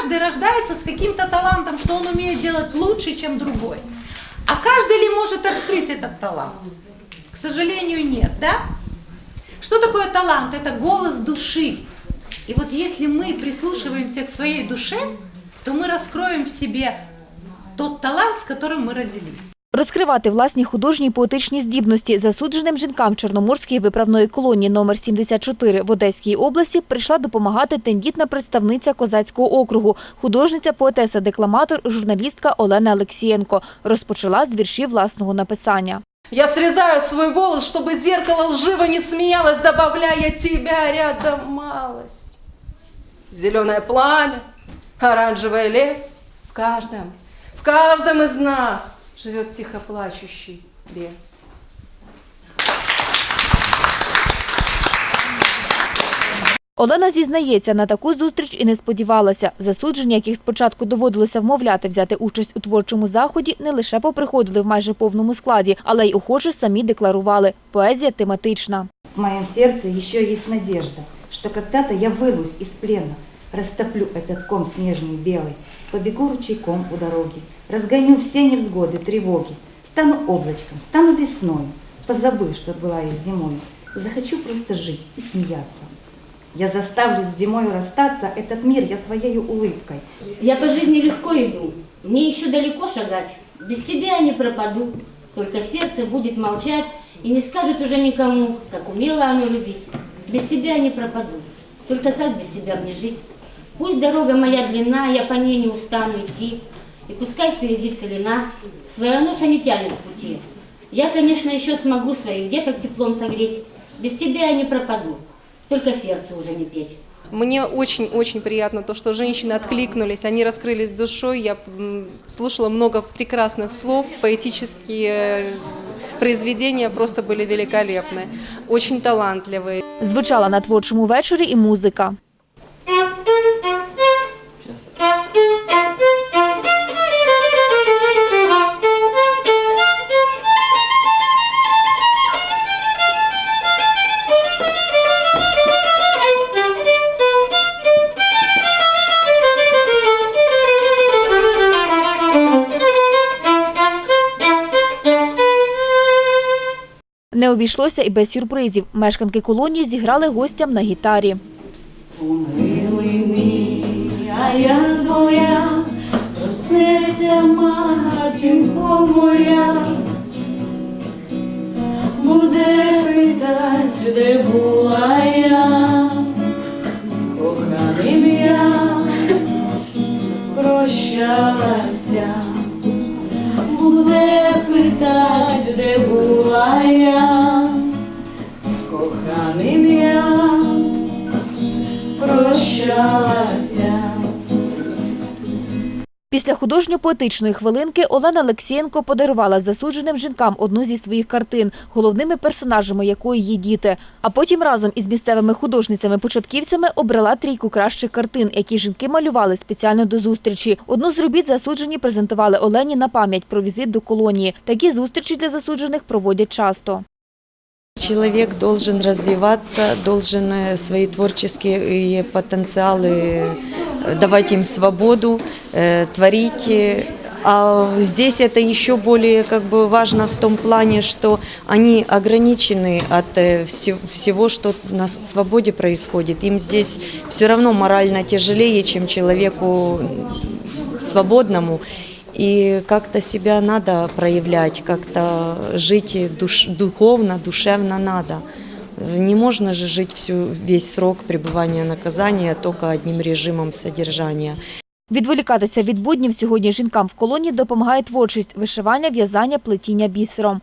каждый рождается с каким-то талантом, что он умеет делать лучше, чем другой. А каждый ли может открыть этот талант? К сожалению, нет, да? Что такое талант? Это голос души. И вот если мы прислушиваемся к своей душе, то мы раскроем в себе тот талант, с которым мы родились. Розкривати власні художні поетичні здібності засудженим жінкам Чорноморської виправної колонії номер 74 в Одеській області прийшла допомагати тендітна представниця Козацького округу, художниця, поетеса, декламатор, журналістка Олена Алексієнко. Розпочала з віршів власного написання. Я срезаю свой волос, чтобы зеркало лживо не смеялось, добавляя тебя рядом малость. Зеленое пламя, оранжевый лес. В каждом, в каждом из нас живет тихо плачущий бес. Олена зізнається, на таку зустріч і не сподівалася. Засуджені, яких спочатку доводилося вмовляти взяти участь у творчому заході, не лише поприходили в майже повному складі, але й охоче самі декларували. Поезія тематична. В моем сердце еще есть надежда, что когда-то я вырвусь из плена, растоплю этот ком снежный белый, побегу ручейком у дороги, разгоню все невзгоды, тревоги, стану облачком, стану весною, позабыв, что была я зимой, захочу просто жить и смеяться. Я заставлю с зимой расстаться этот мир я своей улыбкой. Я по жизни легко иду, мне еще далеко шагать. Без тебя я не пропаду, только сердце будет молчать и не скажет уже никому, как умело оно любить. Без тебя я не пропаду, только как без тебя мне жить? Пусть дорога моя длинна, я по ней не устану идти, и пускай впереди целина, своя ноша не тянет в пути. Я, конечно, еще смогу своих деток теплом согреть, без тебя я не пропаду, только сердце уже не петь. Мне очень-очень приятно то, что женщины откликнулись, они раскрылись душой. Я слушала много прекрасных слов, поэтические произведения просто были великолепны, очень талантливые. Звучала на творчому вечорі і музика. Не обійшлося і без сюрпризів. Мешканки колонії зіграли гостям на гітарі. Помилуй мій, я твоя, проснеться матінко моя, буде питать, де була я, з коханим я прощалася, буде питать, де була я, Після художньо-поетичної хвилинки Олена Олексієнко подарувала засудженим жінкам одну зі своїх картин, головними персонажами якої є діти. А потім разом із місцевими художницями-початківцями обрала трійку кращих картин, які жінки малювали спеціально до зустрічі. Одну з робіт засуджені презентували Олені на пам'ять про візит до колонії. Такі зустрічі для засуджених проводять часто. Человек должен развиваться, должен э, свои творческие потенциалы э, давать им свободу, э, творить. э, А здесь это еще более как бы важно в том плане, что они ограничены от э, все- всего, что на свободе происходит. Им здесь все равно морально тяжелее, чем человеку свободному. И как-то себя надо проявлять, как-то жить душ- духовно, душевно надо. Не можно же жить всю, весь срок пребывания наказания только одним режимом содержания. Відволікатися від буднів сьогодні жінкам в колонії допомагає творчість – вишивання, в'язання, плетіння бісером.